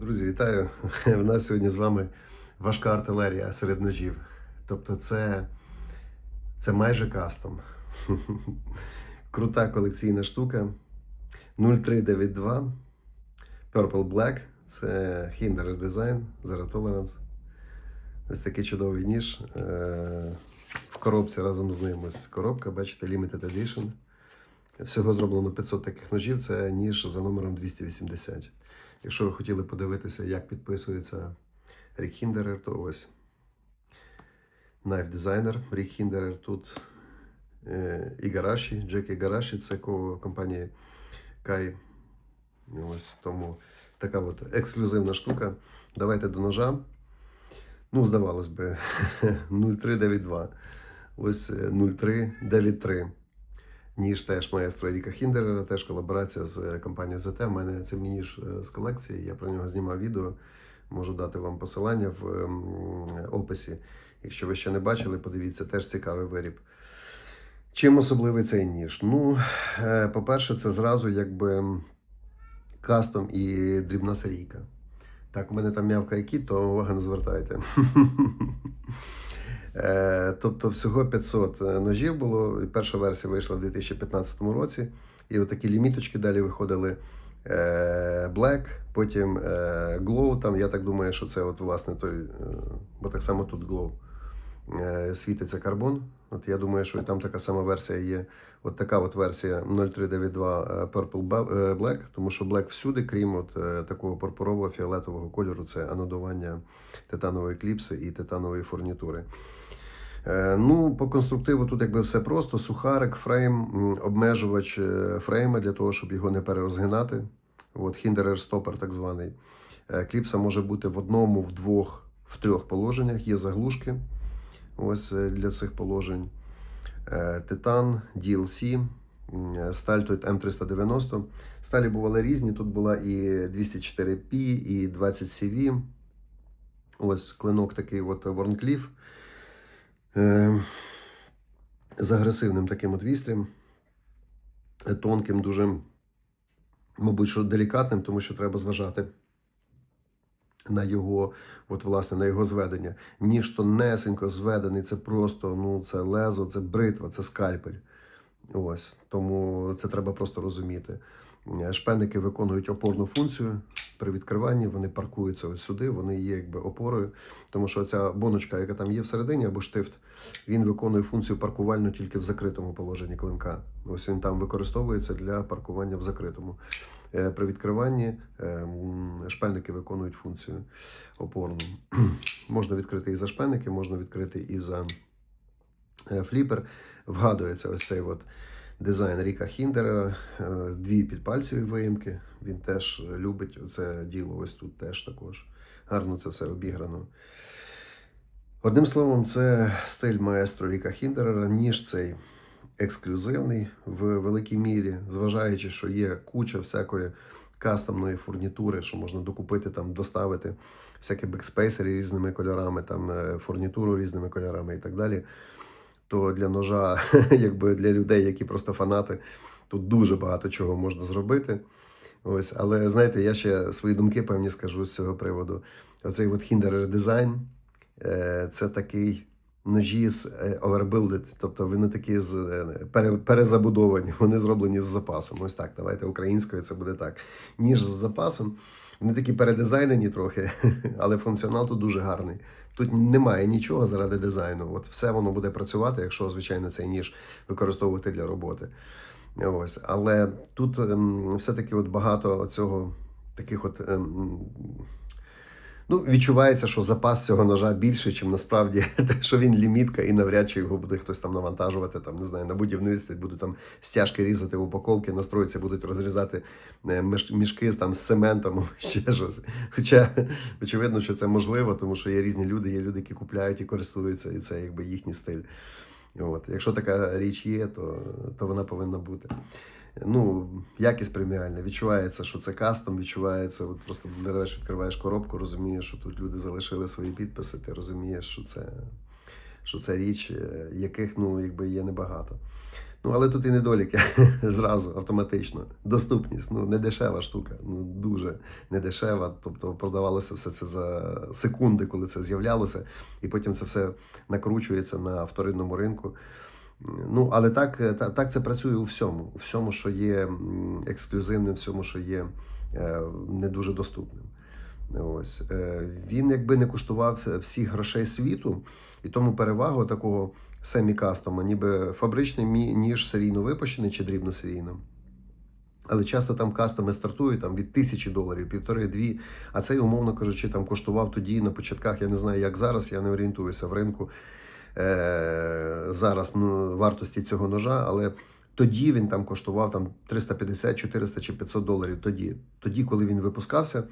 Друзі, вітаю! У нас сьогодні з вами важка артилерія серед ножів. Тобто, це, це майже кастом. Крута колекційна штука. 0392 Purple Black. Це Hinderer Design, Zero Tolerance. Ось такий чудовий ніж. Е, В коробці разом з ним. Ось коробка, бачите, Limited Edition. Всього зроблено 500 таких ножів. Це ніж за номером 280. Якщо ви хотіли подивитися, як підписується Рік Хіндерер, то ось Knife Designer Рік Хіндерер тут е, Ігараші, Джек Ігараші, це ко компанії Кай. Ось тому така от ексклюзивна штука. Давайте до ножа. Ну, здавалось би, 0392. Ось е, 0393. Ніж теж маестро Ріка Хіндерера, теж колаборація з компанією ZT. У мене це мій ніж е, з колекції. Я про нього знімав відео. Можу дати вам посилання в ем, описі. Якщо ви ще не бачили, подивіться, теж цікавий виріб. Чим особливий цей ніж? Ну, е, по-перше, це зразу якби кастом і дрібна серійка. Так, у мене там м'явка кіт, то увага не звертайте. Е, Тобто всього 500 ножів було. Перша версія вийшла в 2015 році. І отакі ліміточки далі виходили е, Black, потім е, Glow. Там я так думаю, що це от власне той, е, бо так само тут Glow. Е, Світиться карбон. От я думаю, що і там така сама версія є. От така от версія 0392 е, Purple е, Black, тому що Black всюди, крім от е, такого пурпурового фіолетового кольору, це анодування титанової кліпси і титанової фурнітури. Ну, по конструктиву тут якби все просто: сухарик, фрейм, обмежувач фрейма для того, щоб його не перерозгинати. От хіндерер стопер, так званий. Кліпса може бути в одному, в двох, в трьох положеннях. Є заглушки ось е, для цих положень. Е, Титан, DLC, е, сталь тут М390. Сталі бували різні. Тут була і 204P, і 20CV. Ось клинок такий от Ворнкліф. З агресивним таким от вістрям, тонким, дуже, мабуть, що делікатним, тому що треба зважати на його, от, власне, на його зведення. Ніж тонесенько зведений, це просто ну, це лезо, це бритва, це скальпель. Ось. Тому це треба просто розуміти. Е, Шпеники виконують опорну функцію. При відкриванні вони паркуються ось сюди, вони є якби опорою, тому що ця боночка, яка там є всередині, або штифт, він виконує функцію паркувальну тільки в закритому положенні клинка. Ось він там використовується для паркування в закритому. Е, При відкриванні е, виконують функцію опорну. можна відкрити і за шпеники, можна відкрити і за е, фліпер. Вгадується ось цей от дизайн Ріка Хіндерера, дві підпальцеві виїмки. Він теж любить це діло. Ось тут теж також. Гарно це все обіграно. Одним словом, це стиль маестро Ріка Хіндерера, ніж цей ексклюзивний в великій мірі, зважаючи, що є куча всякої кастомної фурнітури, що можна докупити, там, доставити всякі бекспейсери різними кольорами, там, е, фурнітуру різними кольорами і так далі. То для ножа, якби для людей, які просто фанати, тут дуже багато чого можна зробити. Ось, але знаєте, я ще свої думки певні скажу з цього приводу. Оцей от Hinderer дизайн е, це такий ножі з е, overbuilded, тобто вони такі з е, перезабудовані, вони зроблені з запасом. Ось так, давайте українською це буде так. Ніж з запасом. Вони такі передизайнені трохи, але функціонал тут дуже гарний. Тут немає нічого заради дизайну. От все воно буде працювати, якщо, звичайно, цей ніж використовувати для роботи. Ось. Але тут ем, все-таки от багато цього таких от. Ну, відчувається, що запас цього ножа більше, ніж насправді те, що він лімітка, і навряд чи його буде хтось там навантажувати, там, не знаю, на будівництві будуть там стяжки різати, упаковки, настройці будуть розрізати е, мішки там, з цементом, ще щось. Хоча очевидно, що це можливо, тому що є різні люди, є люди, які купляють і користуються, і це якби їхній стиль. От. Якщо така річ є, то, то вона повинна бути. Ну, якість преміальна. Відчувається, що це кастом, відчувається, от просто береш, відкриваєш коробку, розумієш, що тут люди залишили свої підписи, ти розумієш, що це, що це річ, е, яких ну, якби є небагато. Ну, але тут і недоліки зразу автоматично. Доступність, ну не дешева штука, ну дуже не дешева. Тобто продавалося все це за секунди, коли це з'являлося, і потім це все накручується на вторинному ринку. Ну, але так, та- так це працює у всьому, у всьому, що є ексклюзивним, всьому, що є е, не дуже доступним. Ось Е, він якби не коштував всіх грошей світу, і тому перевагу такого семі-кастома, ніби фабричний ніж серійно випущений чи дрібно серійно. Але часто там кастоми стартують там, від тисячі доларів, півтори-дві. А цей, умовно кажучи, там коштував тоді на початках. Я не знаю, як зараз, я не орієнтуюся в ринку е- зараз ну, вартості цього ножа, але тоді він там коштував там 350, 400 чи 500 доларів. Тоді, тоді коли він випускався,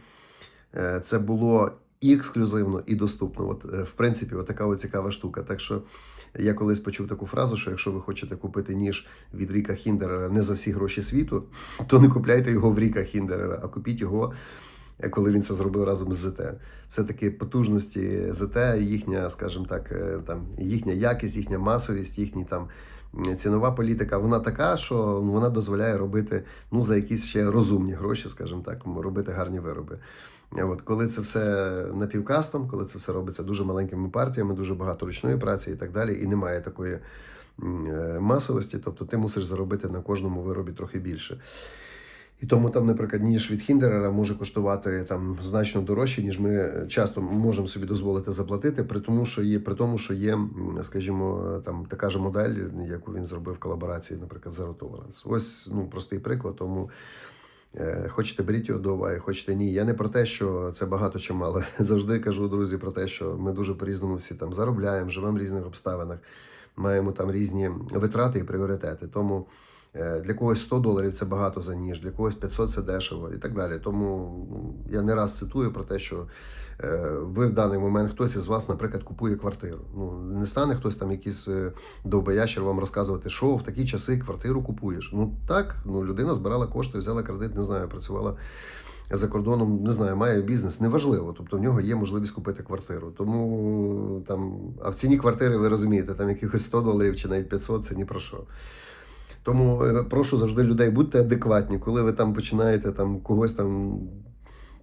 е, це було і ексклюзивно, і доступно. От, е, в принципі, така цікава штука. Так що я колись почув таку фразу, що якщо ви хочете купити ніж від Ріка Хіндерера не за всі гроші світу, то не купляйте його в Ріка Хіндерера, а купіть його, коли він це зробив разом з ЗТ. Все-таки потужності ЗТ, їхня, скажімо так, е, там їхня якість, їхня масовість, їхні там. Цінова політика, вона така, що ну, вона дозволяє робити ну, за якісь ще розумні гроші, скажімо так, робити гарні вироби. Е, От, коли це все напівкастом, коли це все робиться дуже маленькими партіями, дуже багато ручної праці і так далі, і немає такої е, масовості, тобто ти мусиш заробити на кожному виробі трохи більше. І тому там, наприклад, ніж від Хіндерера може коштувати там значно дорожче, ніж ми часто можемо собі дозволити заплатити, при тому, що є, при тому, що є, скажімо, там така ж модель, яку він зробив в колаборації, наприклад, Zero Tolerance. Ось ну простий приклад. Тому Е, Хочете беріть його до уваги, хочете ні. Я не про те, що це багато чи мало. Завжди кажу, друзі, про те, що ми дуже по-різному всі там заробляємо, живемо в різних обставинах, маємо там різні витрати і пріоритети. Тому для когось 100 доларів це багато за ніж, для когось 500 це дешево і так далі. Тому ну, я не раз цитую про те, що е, ви в даний момент хтось із вас, наприклад, купує квартиру. Ну не стане хтось там якийсь е, довбоящер вам розказувати, що в такі часи квартиру купуєш. Ну так, ну людина збирала кошти, взяла кредит, не знаю, працювала за кордоном, не знаю, має бізнес, неважливо. Тобто в нього є можливість купити квартиру. Тому там, а в ціні квартири, ви розумієте, там якихось 100 доларів чи навіть 500 це ні про що. Тому е, прошу завжди людей, будьте адекватні, коли ви там починаєте там когось там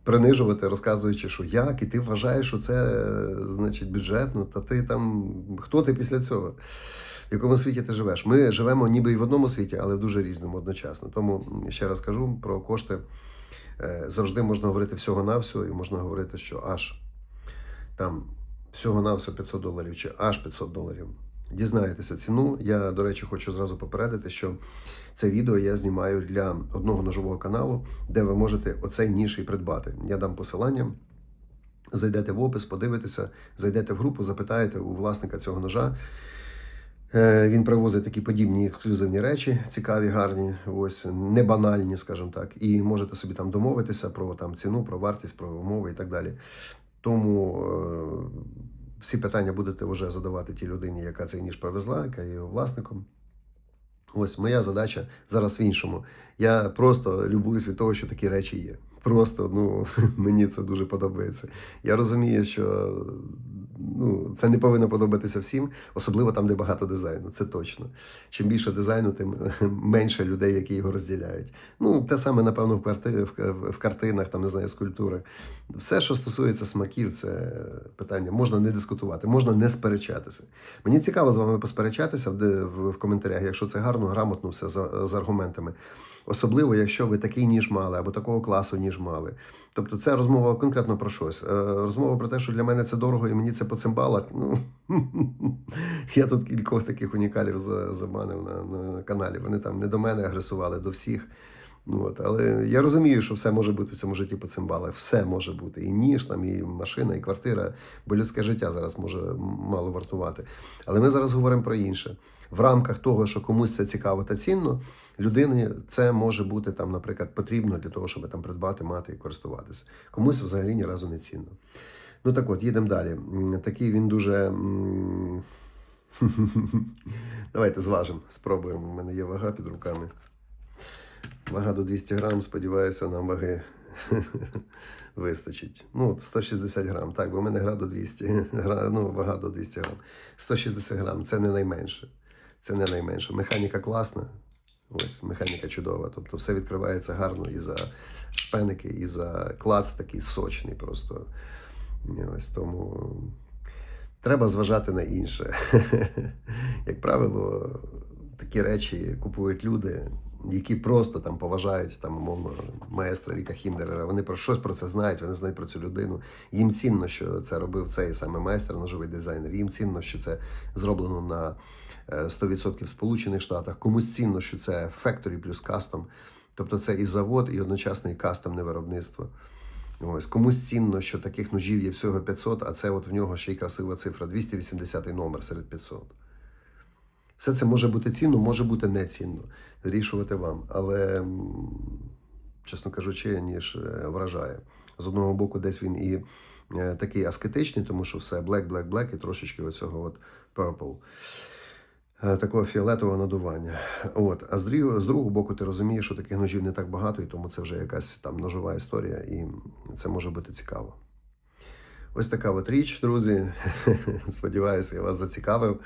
принижувати, розказуючи, що як, і ти вважаєш, що це е, значить бюджетно, та ти там хто ти після цього? В якому світі ти живеш? Ми живемо ніби і в одному світі, але в дуже різному одночасно. Тому ще раз кажу про кошти. Е, Завжди можна говорити всього-навсього, і можна говорити, що аж там всього-навсього 500 доларів чи аж 500 доларів. Дізнаєтеся ціну. Я, до речі, хочу зразу попередити, що це відео я знімаю для одного ножового каналу, де ви можете оцей ніж і придбати. Я дам посилання. Зайдете в опис, подивитеся, зайдете в групу, запитаєте у власника цього ножа. Е, Він привозить такі подібні ексклюзивні речі, цікаві, гарні, ось не банальні, скажімо так. І можете собі там домовитися про там ціну, про вартість, про умови і так далі. Тому е, всі питання будете вже задавати тій людині, яка цей ніж привезла, яка є його власником. Ось моя задача зараз в іншому. Я просто любуюсь від того, що такі речі є. Просто ну мені це дуже подобається. Я розумію, що ну, це не повинно подобатися всім, особливо там, де багато дизайну. Це точно. Чим більше дизайну, тим менше людей, які його розділяють. Ну, те саме, напевно, в, карти, в, картинах, там не знаю, скульптурах. Все, що стосується смаків, це питання. Можна не дискутувати, можна не сперечатися. Мені цікаво з вами посперечатися в, в, коментарях, якщо це гарно, грамотно, все за, з аргументами. Особливо, якщо ви такий ніж мали або такого класу ніж мали. Тобто це розмова конкретно про щось. Е, Розмова про те, що для мене це дорого і мені це по цимбалах. Ну, я тут кількох таких унікалів за- забанив на, на каналі. Вони там не до мене агресували, до всіх. Ну, от, але я розумію, що все може бути в цьому житті по цимбалах. Все може бути. І ніж, там, і машина, і квартира, бо людське життя зараз може мало вартувати. Але ми зараз говоримо про інше. В рамках того, що комусь це цікаво та цінно, людині це може бути там, наприклад, потрібно для того, щоб там придбати, мати і користуватися. Комусь взагалі ні разу не цінно. Ну так от, їдемо далі. Такий він дуже. Давайте зважимо, спробуємо. У мене є вага під руками. Вага до 200 грам, сподіваюся, нам ваги вистачить. Ну, от 160 грам. Так, бо в мене гра до 200, гра, ну, вага до 200 грам. 160 грам це не найменше. Це не найменше. Механіка класна. Ось, механіка чудова. Тобто все відкривається гарно і за шпеники, і за клац такий сочний просто. Ось тому треба зважати на інше. Як правило, такі речі купують люди, які просто там поважають там, умовно, маестра Ріка Хіндерера. Вони про щось про це знають, вони знають про цю людину. Їм цінно, що це робив цей саме майстер, ножовий дизайнер. Їм цінно, що це зроблено на 100% в Сполучених Штатах. Комусь цінно, що це factory плюс кастом. Тобто це і завод, і одночасно і кастомне виробництво. Ось комусь цінно, що таких ножів є всього 500, а це от в нього ще й красива цифра 280 номер серед 500. Все це може бути цінно, може бути нецінно. Вирішувати вам. Але, чесно кажучи, ніж е, вражає. З одного боку, десь він і е, такий аскетичний, тому що все black, black, black і трошечки оцього от purple. Е, Такого фіолетового надування. От. А з другого, боку, ти розумієш, що таких ножів не так багато, і тому це вже якась там ножова історія, і це може бути цікаво. Ось така от річ, друзі. Сподіваюся, я вас зацікавив.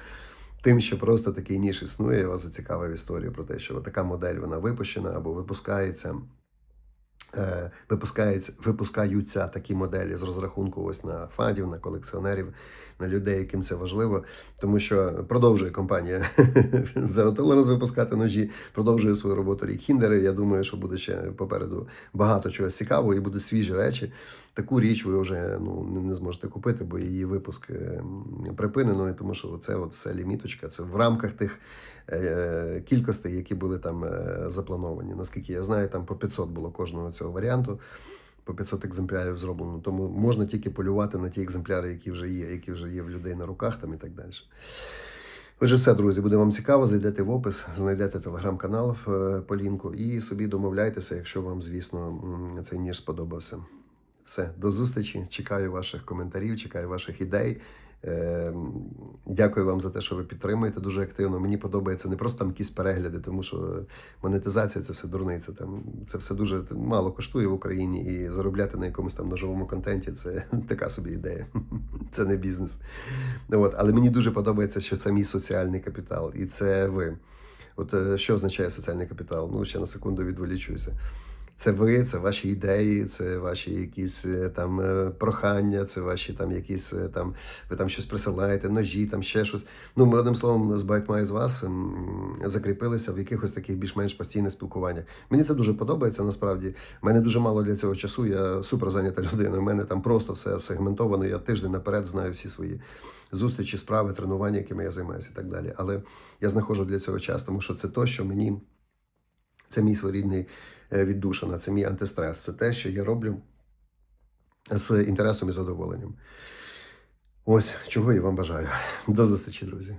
Тим, що просто такий ніж існує, я вас зацікавив історію про те, що така модель вона випущена або випускається. Е, випускаються, випускаються такі моделі з розрахунку ось на фандів, на колекціонерів, на людей, яким це важливо. Тому що продовжує компанія Zero випускати ножі, продовжує свою роботу рік Хіндери. Я думаю, що буде ще попереду багато чогось цікавого і будуть свіжі речі. Таку річ ви вже ну, не- зможете купити, бо її випуск е, припинено, тому що це от все ліміточка. Це в рамках тих е, кількостей, які були там заплановані. Наскільки я знаю, там по 500 було кожного цього варіанту. По 500 екземплярів зроблено. Тому можна тільки полювати на ті екземпляри, які вже є, які вже є в людей на руках там і так далі. Отже, все, друзі, буде вам цікаво. Зайдете в опис, знайдете телеграм-канал е, по лінку і собі домовляйтеся, якщо вам, звісно, цей ніж сподобався. Все, до зустрічі. Чекаю ваших коментарів, чекаю ваших ідей. Е, Дякую вам за те, що ви підтримуєте дуже активно. Мені подобається не просто там якісь перегляди, тому що монетизація це все дурниця. Там це все дуже мало коштує в Україні, і заробляти на якомусь там ножовому контенті це така собі ідея. Це не бізнес. От. Але мені дуже подобається, що це мій соціальний капітал, і це ви. От е, що означає соціальний капітал? Ну, ще на секунду відволічуюся. Це ви, це ваші ідеї, це ваші якісь е, там е, прохання, це ваші там якісь е, там, ви там щось присилаєте, ножі, там ще щось. Ну, ми одним словом з багатьма із вас закріпилися в якихось таких більш-менш постійних спілкуваннях. Мені це дуже подобається. Насправді, У мене дуже мало для цього часу. Я супер зайнята людина. У мене там просто все сегментовано. Я тиждень наперед знаю всі свої зустрічі, справи, тренування, якими я займаюся і так далі. Але я знаходжу для цього час, тому що це то, що мені це мій своєрідний віддушина, це мій антистрес. Це те, що я роблю з інтересом і задоволенням. Ось чого я вам бажаю. До зустрічі, друзі.